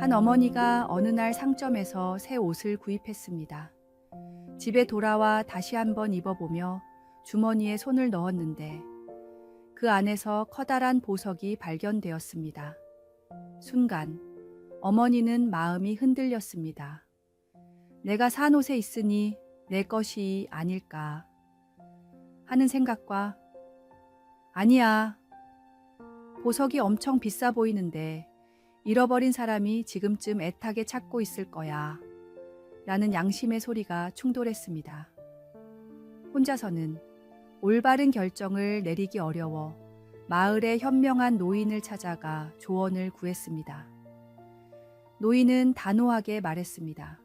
한 어머니가 어느 날 상점에서 새 옷을 구입했습니다. 집에 돌아와 다시 한번 입어보며 주머니에 손을 넣었는데 그 안에서 커다란 보석이 발견되었습니다. 순간 어머니는 마음이 흔들렸습니다. 내가 산 옷에 있으니 내 것이 아닐까 하는 생각과 아니야. 보석이 엄청 비싸 보이는데 잃어버린 사람이 지금쯤 애타게 찾고 있을 거야. 라는 양심의 소리가 충돌했습니다. 혼자서는 올바른 결정을 내리기 어려워 마을의 현명한 노인을 찾아가 조언을 구했습니다. 노인은 단호하게 말했습니다.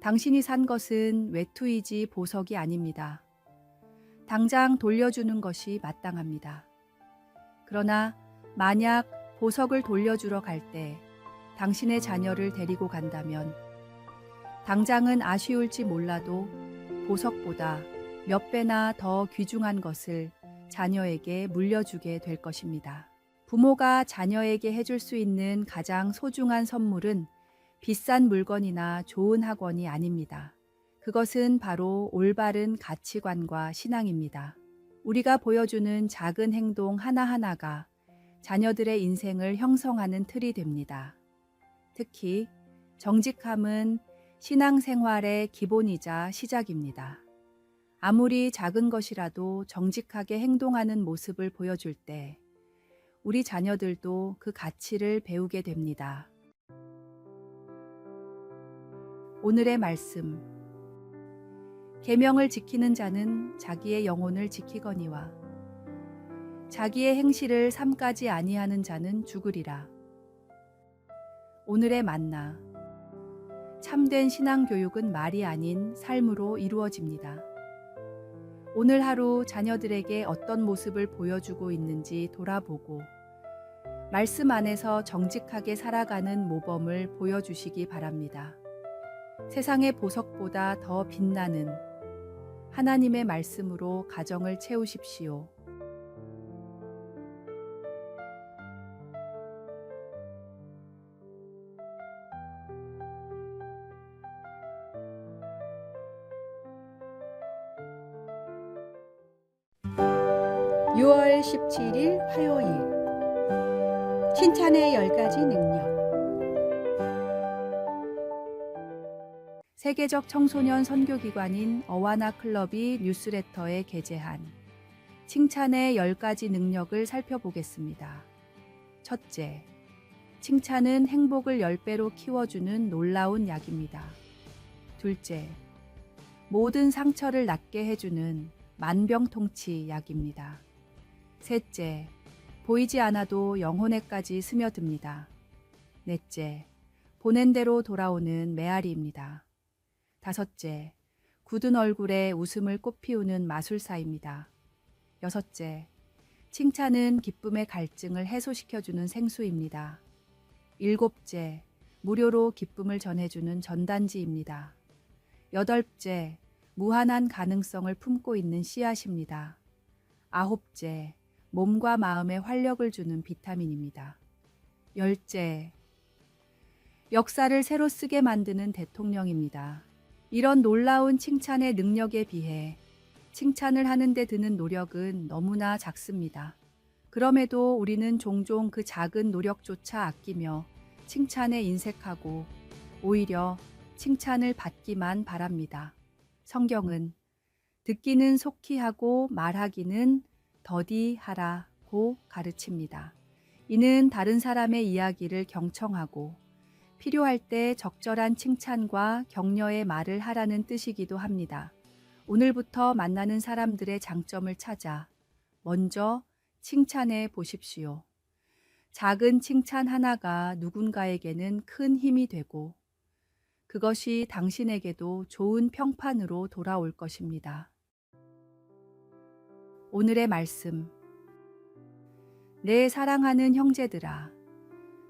당신이 산 것은 외투이지 보석이 아닙니다. 당장 돌려주는 것이 마땅합니다. 그러나 만약 보석을 돌려주러 갈 때 당신의 자녀를 데리고 간다면 당장은 아쉬울지 몰라도 보석보다 몇 배나 더 귀중한 것을 자녀에게 물려주게 될 것입니다. 부모가 자녀에게 해줄 수 있는 가장 소중한 선물은 비싼 물건이나 좋은 학원이 아닙니다. 그것은 바로 올바른 가치관과 신앙입니다. 우리가 보여주는 작은 행동 하나하나가 자녀들의 인생을 형성하는 틀이 됩니다. 특히 정직함은 신앙생활의 기본이자 시작입니다. 아무리 작은 것이라도 정직하게 행동하는 모습을 보여줄 때 우리 자녀들도 그 가치를 배우게 됩니다. 오늘의 말씀. 계명을 지키는 자는 자기의 영혼을 지키거니와 자기의 행실을 삼가지 아니하는 자는 죽으리라. 오늘의 만나. 참된 신앙 교육은 말이 아닌 삶으로 이루어집니다. 오늘 하루 자녀들에게 어떤 모습을 보여주고 있는지 돌아보고 말씀 안에서 정직하게 살아가는 모범을 보여주시기 바랍니다. 세상의 보석보다 더 빛나는 하나님의 말씀으로 가정을 채우십시오. 6월 17일 화요일 칭찬의 10가지 능력 세계적 청소년 선교기관인 어와나 클럽이 뉴스레터에 게재한 칭찬의 10가지 능력을 살펴보겠습니다. 첫째, 칭찬은 행복을 10배로 키워주는 놀라운 약입니다. 둘째, 모든 상처를 낫게 해주는 만병통치 약입니다. 셋째, 보이지 않아도 영혼에까지 스며듭니다. 넷째, 보낸 대로 돌아오는 메아리입니다. 다섯째, 굳은 얼굴에 웃음을 꽃피우는 마술사입니다. 여섯째, 칭찬은 기쁨의 갈증을 해소시켜주는 생수입니다. 일곱째, 무료로 기쁨을 전해주는 전단지입니다. 여덟째, 무한한 가능성을 품고 있는 씨앗입니다. 아홉째, 몸과 마음에 활력을 주는 비타민입니다. 열째, 역사를 새로 쓰게 만드는 대통령입니다. 이런 놀라운 칭찬의 능력에 비해 칭찬을 하는데 드는 노력은 너무나 작습니다. 그럼에도 우리는 종종 그 작은 노력조차 아끼며 칭찬에 인색하고 오히려 칭찬을 받기만 바랍니다. 성경은 듣기는 속히 하고 말하기는 더디 하라고 가르칩니다. 이는 다른 사람의 이야기를 경청하고 필요할 때 적절한 칭찬과 격려의 말을 하라는 뜻이기도 합니다. 오늘부터 만나는 사람들의 장점을 찾아 먼저 칭찬해 보십시오. 작은 칭찬 하나가 누군가에게는 큰 힘이 되고 그것이 당신에게도 좋은 평판으로 돌아올 것입니다. 오늘의 말씀. 내 사랑하는 형제들아,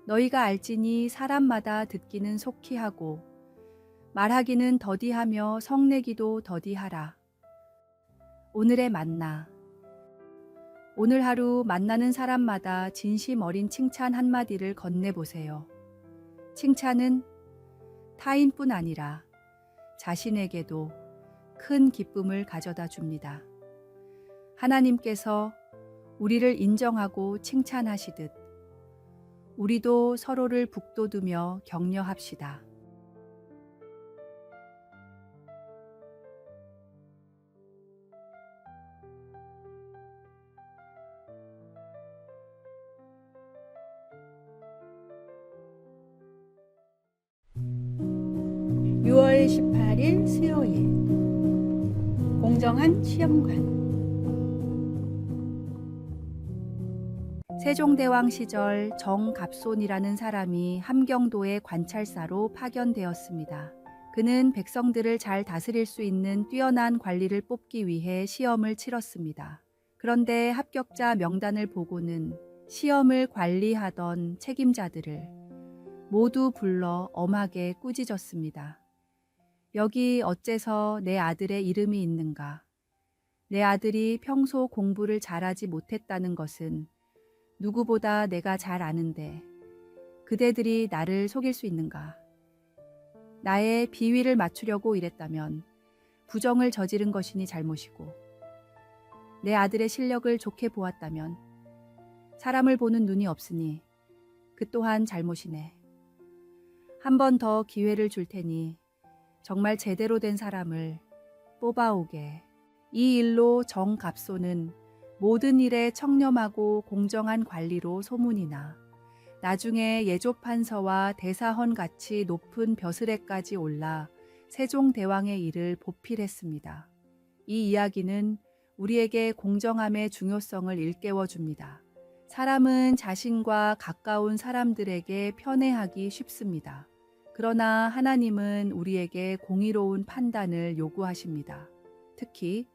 너희가 알지니 사람마다 듣기는 속히 하고 말하기는 더디하며 성내기도 더디하라. 오늘의 만나. 오늘 하루 만나는 사람마다 진심 어린 칭찬 한마디를 건네보세요. 칭찬은 타인뿐 아니라 자신에게도 큰 기쁨을 가져다 줍니다. 하나님께서 우리를 인정하고 칭찬하시듯 우리도 서로를 북돋우며 격려합시다. 유 6월 18일 수요일 공정한 시험관 세종대왕 시절 정갑손이라는 사람이 함경도의 관찰사로 파견되었습니다. 그는 백성들을 잘 다스릴 수 있는 뛰어난 관리를 뽑기 위해 시험을 치렀습니다. 그런데 합격자 명단을 보고는 시험을 관리하던 책임자들을 모두 불러 엄하게 꾸짖었습니다. 여기 어째서 내 아들의 이름이 있는가? 내 아들이 평소 공부를 잘하지 못했다는 것은 누구보다 내가 잘 아는데 그대들이 나를 속일 수 있는가? 나의 비위를 맞추려고 이랬다면 부정을 저지른 것이니 잘못이고 내 아들의 실력을 좋게 보았다면 사람을 보는 눈이 없으니 그 또한 잘못이네. 한 번 더 기회를 줄 테니 정말 제대로 된 사람을 뽑아오게. 이 일로 정갑소는 모든 일에 청렴하고 공정한 관리로 소문이 나 나중에 예조판서와 대사헌 같이 높은 벼슬에까지 올라 세종대왕의 일을 보필했습니다. 이 이야기는 우리에게 공정함의 중요성을 일깨워 줍니다. 사람은 자신과 가까운 사람들에게 편애하기 쉽습니다. 그러나 하나님은 우리에게 공의로운 판단을 요구하십니다. 특히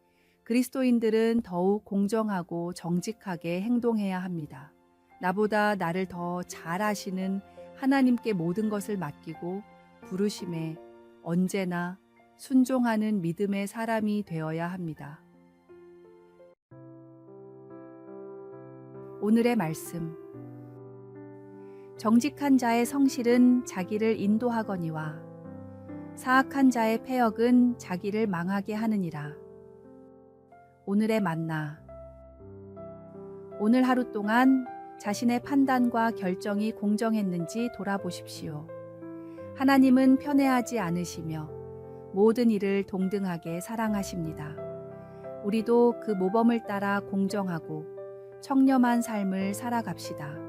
그리스도인들은 더욱 공정하고 정직하게 행동해야 합니다. 나보다 나를 더 잘 아시는 하나님께 모든 것을 맡기고 부르심에 언제나 순종하는 믿음의 사람이 되어야 합니다. 오늘의 말씀. 정직한 자의 성실은 자기를 인도하거니와 사악한 자의 폐역은 자기를 망하게 하느니라. 오늘의 만나. 오늘 하루 동안 자신의 판단과 결정이 공정했는지 돌아보십시오. 하나님은 편애하지 않으시며 모든 일을 동등하게 사랑하십니다. 우리도 그 모범을 따라 공정하고 청렴한 삶을 살아갑시다.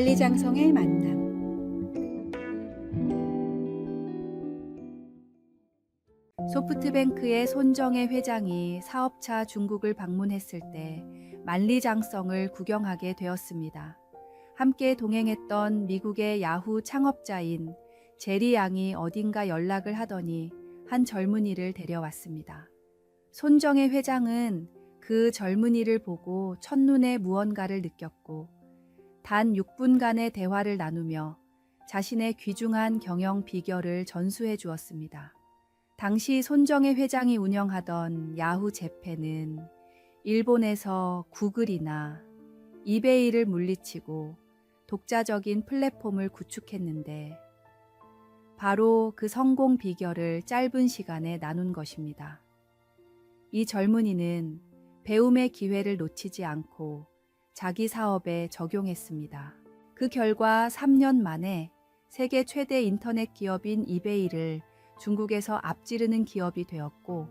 만리장성의 만남 소프트뱅크의 손정혜 회장이 사업차 중국을 방문했을 때 만리장성을 구경하게 되었습니다. 함께 동행했던 미국의 야후 창업자인 제리 양이 어딘가 연락을 하더니 한 젊은이를 데려왔습니다. 손정혜 회장은 그 젊은이를 보고 첫눈에 무언가를 느꼈고 단 6분간의 대화를 나누며 자신의 귀중한 경영 비결을 전수해 주었습니다. 당시 손정혜 회장이 운영하던 야후 재팬은 일본에서 구글이나 이베이를 물리치고 독자적인 플랫폼을 구축했는데 바로 그 성공 비결을 짧은 시간에 나눈 것입니다. 이 젊은이는 배움의 기회를 놓치지 않고 자기 사업에 적용했습니다. 그 결과 3년 만에 세계 최대 인터넷 기업인 이베이를 중국에서 앞지르는 기업이 되었고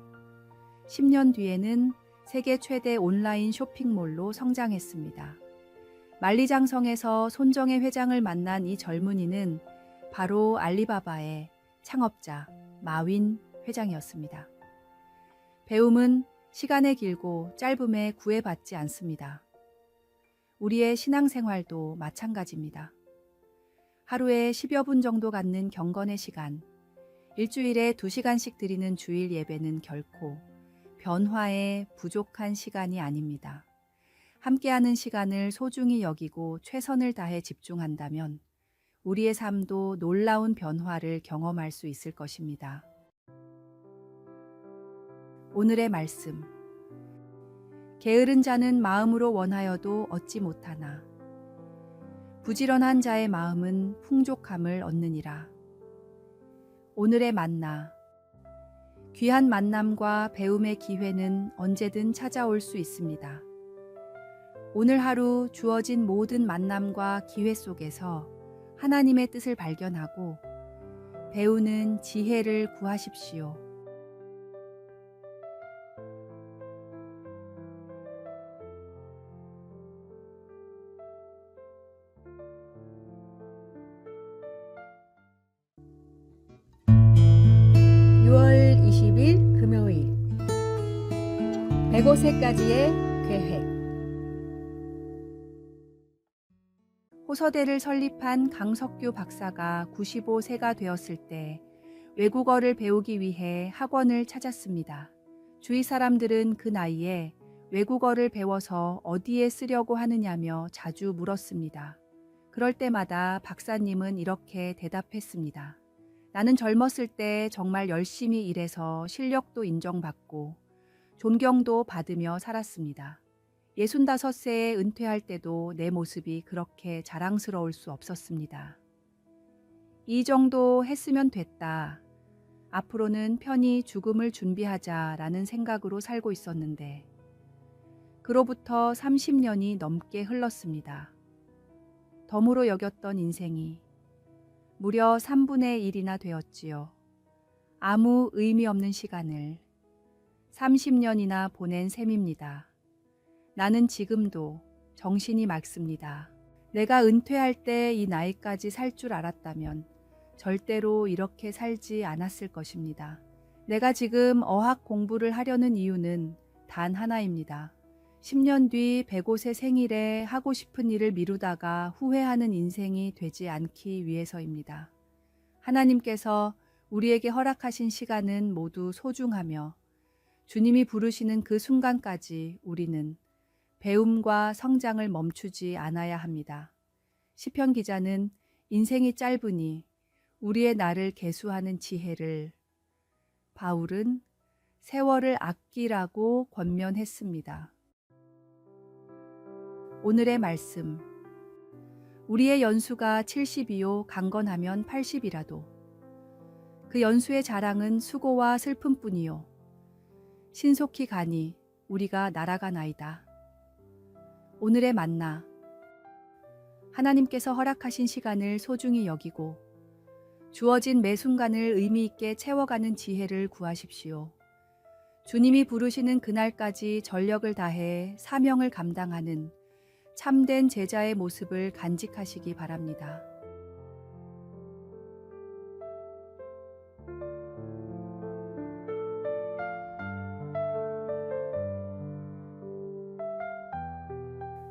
10년 뒤에는 세계 최대 온라인 쇼핑몰로 성장했습니다. 만리장성에서 손정혜 회장을 만난 이 젊은이는 바로 알리바바의 창업자 마윈 회장이었습니다. 배움은 시간에 길고 짧음에 구애받지 않습니다. 우리의 신앙생활도 마찬가지입니다. 하루에 10여 분 정도 갖는 경건의 시간, 일주일에 2시간씩 드리는 주일 예배는 결코 변화에 부족한 시간이 아닙니다. 함께하는 시간을 소중히 여기고 최선을 다해 집중한다면 우리의 삶도 놀라운 변화를 경험할 수 있을 것입니다. 오늘의 말씀. 게으른 자는 마음으로 원하여도 얻지 못하나 부지런한 자의 마음은 풍족함을 얻느니라. 오늘의 만나. 귀한 만남과 배움의 기회는 언제든 찾아올 수 있습니다. 오늘 하루 주어진 모든 만남과 기회 속에서 하나님의 뜻을 발견하고 배우는 지혜를 구하십시오. 105세까지의 계획 호서대를 설립한 강석규 박사가 95세가 되었을 때 외국어를 배우기 위해 학원을 찾았습니다. 주위 사람들은 그 나이에 외국어를 배워서 어디에 쓰려고 하느냐며 자주 물었습니다. 그럴 때마다 박사님은 이렇게 대답했습니다. 나는 젊었을 때 정말 열심히 일해서 실력도 인정받고 존경도 받으며 살았습니다. 65세에 은퇴할 때도 내 모습이 그렇게 자랑스러울 수 없었습니다. 이 정도 했으면 됐다. 앞으로는 편히 죽음을 준비하자라는 생각으로 살고 있었는데, 그로부터 30년이 넘게 흘렀습니다. 덤으로 여겼던 인생이 무려 3분의 1이나 되었지요. 아무 의미 없는 시간을 30년이나 보낸 셈입니다. 나는 지금도 정신이 맑습니다. 내가 은퇴할 때 이 나이까지 살 줄 알았다면 절대로 이렇게 살지 않았을 것입니다. 내가 지금 어학 공부를 하려는 이유는 단 하나입니다. 10년 뒤 105세 생일에 하고 싶은 일을 미루다가 후회하는 인생이 되지 않기 위해서입니다. 하나님께서 우리에게 허락하신 시간은 모두 소중하며 주님이 부르시는 그 순간까지 우리는 배움과 성장을 멈추지 않아야 합니다. 시편 기자는 인생이 짧으니 우리의 나를 계수하는 지혜를 바울은 세월을 아끼라고 권면했습니다. 오늘의 말씀. 우리의 연수가 70이요 강건하면 80이라도 그 연수의 자랑은 수고와 슬픔뿐이요 신속히 가니 우리가 날아가나이다. 오늘의 만나. 하나님께서 허락하신 시간을 소중히 여기고 주어진 매 순간을 의미 있게 채워가는 지혜를 구하십시오. 주님이 부르시는 그날까지 전력을 다해 사명을 감당하는 참된 제자의 모습을 간직하시기 바랍니다.